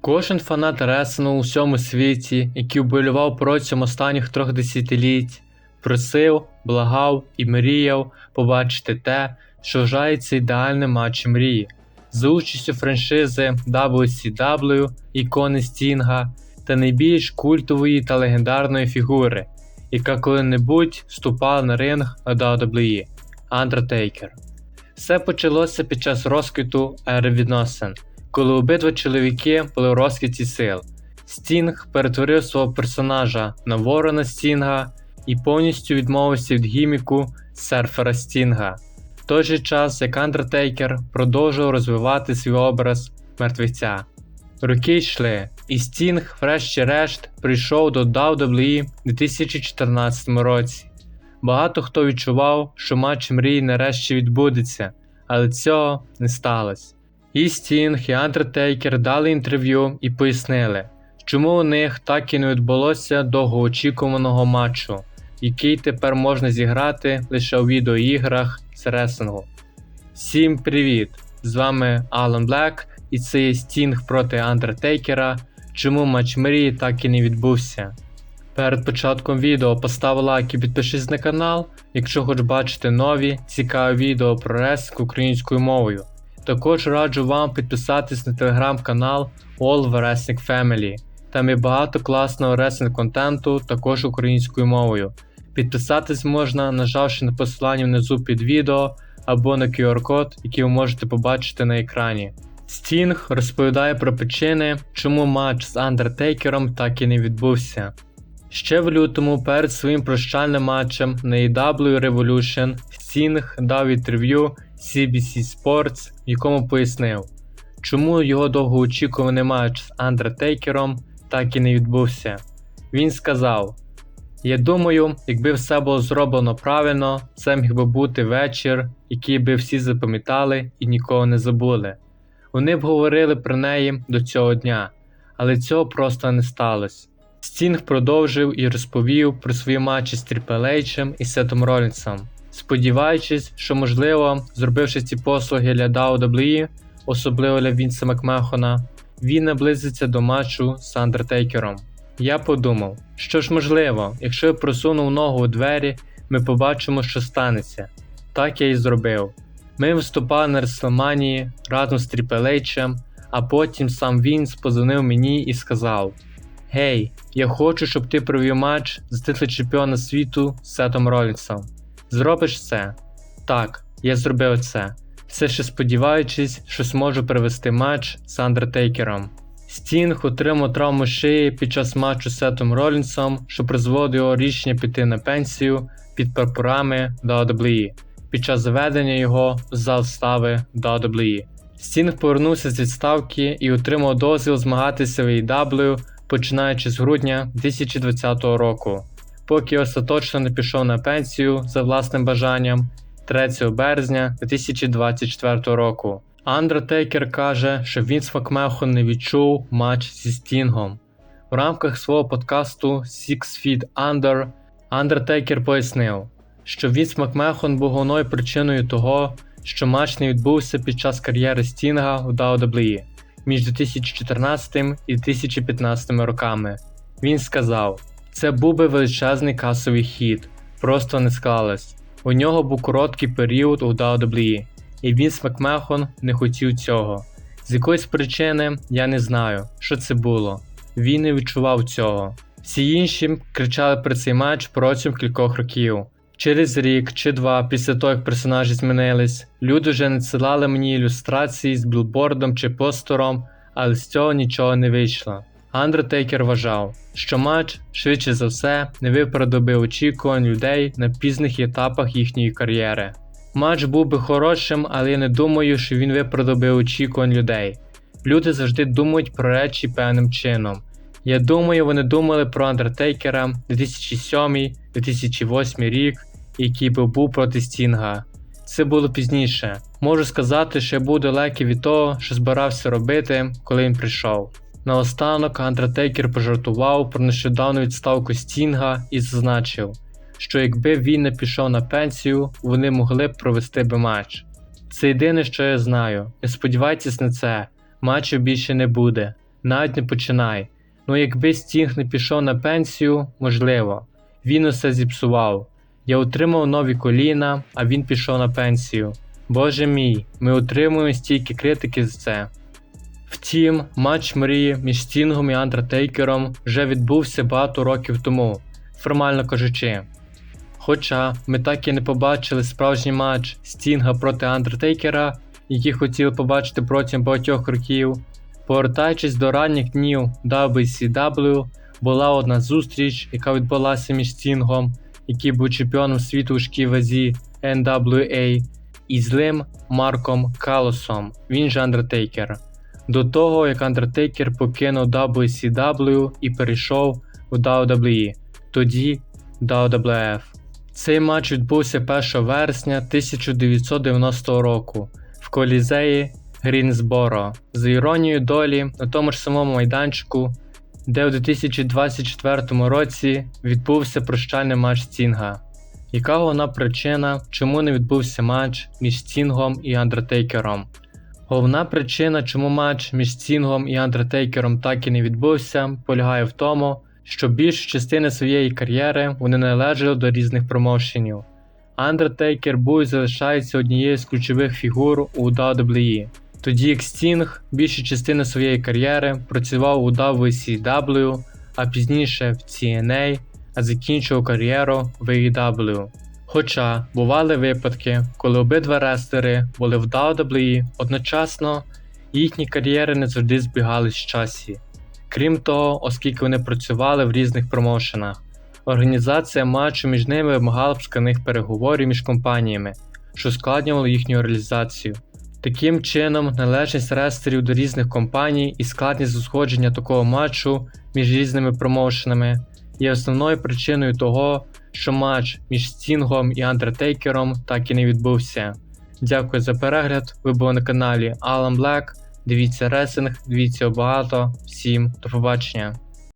Кожен фанат рестлингу у всьому світі, який вболівав протягом останніх трьох десятиліть, просив, благав і мріяв побачити те, що вважається ідеальним матчем мрії, за участю франшизи WCW, ікони Стінга та найбільш культової та легендарної фігури, яка коли-небудь вступала на ринг WWE – Undertaker. Все почалося під час розквіту ери відносин, коли обидва чоловіки були у розквіті сил. Стінг перетворив свого персонажа на Ворона Стінга і повністю відмовився від гіміку серфера Стінга. В той же час як Undertaker продовжував розвивати свій образ мертвеця. Роки йшли, і Стінг, врешті-решт, прийшов до WWE в 2014 році. Багато хто відчував, що матч мрії нарешті відбудеться, але цього не сталося. І Стінг, і Undertaker дали інтерв'ю і пояснили, чому у них так і не відбулося довгоочікуваного матчу, який тепер можна зіграти лише у відеоіграх з ресингу. Всім привіт! З вами Алан Блек, і це є Стінг проти Андертейкера. Чому матч мрії так і не відбувся? Перед початком відео постав лайк і підпишись на канал, якщо хочеш бачити нові цікаві відео про рестлинг українською мовою. Також раджу вам підписатись на телеграм-канал All Wrestling Family. Там є багато класного рестлинг контенту також українською мовою. Підписатись можна, нажавши на посилання внизу під відео або на QR-код, який ви можете побачити на екрані. Стінг розповідає про причини, чому матч з Андертейкером так і не відбувся. Ще в лютому перед своїм прощальним матчем на AEW Revolution Стінг дав інтерв'ю CBC Sports, в якому пояснив, чому його довгоочікуваний матч з Андертейкером так і не відбувся. Він сказав: Я думаю, якби все було зроблено правильно, це міг би бути вечір, який би всі запам'ятали і нікого не забули. Вони б говорили про неї до цього дня, але цього просто не сталося. Стінг продовжив і розповів про свої матчі з H і Сетом Ролінсом, сподіваючись, що, можливо, зробивши ці послуги для WWE, особливо для Вінса Макмехона, він наблизиться до матчу з Андертейкером. Я подумав, що ж можливо, якщо я просунув ногу у двері, ми побачимо, що станеться. Так я і зробив. Ми виступали на Реслманії разом з H, а потім сам Вінс позвонив мені і сказав: Гей, я хочу, щоб ти провів матч з титли чемпіона світу з Сетом Ролінсом. Зробиш це? Так, я зробив це. Все ще сподіваючись, що зможу провести матч з Андертейкером. Стінг отримав травму шиї під час матчу з Сетом Ролінсом, що призводить його рішення піти на пенсію під прапорами WWE під час заведення його в зал стави WWE. Стінг повернувся з відставки і отримав дозвіл змагатися в AEW, починаючи з грудня 2020 року, поки остаточно не пішов на пенсію за власним бажанням 3 березня 2024 року. Андертейкер каже, що Вінс Макмехон не відчув матч зі Стінгом. В рамках свого подкасту Six Feet Under Андертейкер пояснив, що Вінс Макмехон був головною причиною того, що матч не відбувся під час кар'єри Стінга у WWE між 2014 і 2015 роками. Він сказав: це був би величезний касовий хід, просто не склалось. У нього був короткий період у WWE, і Вінс Макмехон не хотів цього. З якоїсь причини я не знаю, що це було. Він не відчував цього. Всі інші кричали про цей матч протягом кількох років. Через рік чи два після того, як персонажі змінились, люди вже надсилали мені ілюстрації з білбордом чи постером, але з цього нічого не вийшло. Андертейкер вважав, що матч, швидше за все, не виправдав би очікувань людей на пізних етапах їхньої кар'єри. Матч був би хорошим, але я не думаю, що він виправдав би очікувань людей. Люди завжди думають про речі певним чином. Я думаю, вони думали про Андертейкера 2007-2008 рік, який би був проти Стінга. Це було пізніше. Можу сказати, що я був далекий від того, що збирався робити, коли він прийшов. Наостанок Андертейкер пожартував про нещодавну відставку Стінга і зазначив, що якби він не пішов на пенсію, вони могли б провести би матч. Це єдине, що я знаю. Не сподівайтесь на це, матчу більше не буде. навіть не починай. Ну якби Стінг не пішов на пенсію, можливо. Він усе зіпсував. Я отримав нові коліна, а він пішов на пенсію. Боже мій, ми отримуємо стільки критики за це. Втім, матч мрії між Стінгом і Андертейкером вже відбувся багато років тому, формально кажучи. Хоча ми так і не побачили справжній матч Стінга проти Андертейкера, який хотіли побачити протягом багатьох років. Повертаючись до ранніх днів WCW, була одна зустріч, яка відбулася між Стінгом, який був чемпіоном світу у важкій вазі NWA, і злим Марком Калосом, він же Андертейкер. До того, як Андертейкер покинув WCW і перейшов у WWE, тоді WWF. Цей матч відбувся 1 вересня 1990 року в колізеї Грінсборо за іронією долі на тому ж самому майданчику, де у 2024 році відбувся прощальний матч Стінга. Яка головна причина, чому не відбувся матч між Стінгом і Андертейкером? Головна причина, чому матч між Стінгом і Андертейкером так і не відбувся, полягає в тому, що більшу частину своєї кар'єри вони належали до різних промоушенів. Андертейкер був і залишається однією з ключових фігур у WWE, тоді як Стінг більшу частину своєї кар'єри працював у WCW, а пізніше в TNA, а закінчив кар'єру в AEW. Хоча бували випадки, коли обидва рестери були в WWE одночасно, їхні кар'єри не завжди збігались в часі. Крім того, оскільки вони працювали в різних промоушенах, організація матчу між ними вимагала б складних переговорів між компаніями, що ускладнювало їхню реалізацію. Таким чином, належність рестерів до різних компаній і складність узгодження такого матчу між різними промоушенами є основною причиною того, що матч між Стінгом і Андертейкером так і не відбувся. Дякую за перегляд. Ви були на каналі Alan Black. Дивіться ресинг, дивіться багато. Всім до побачення.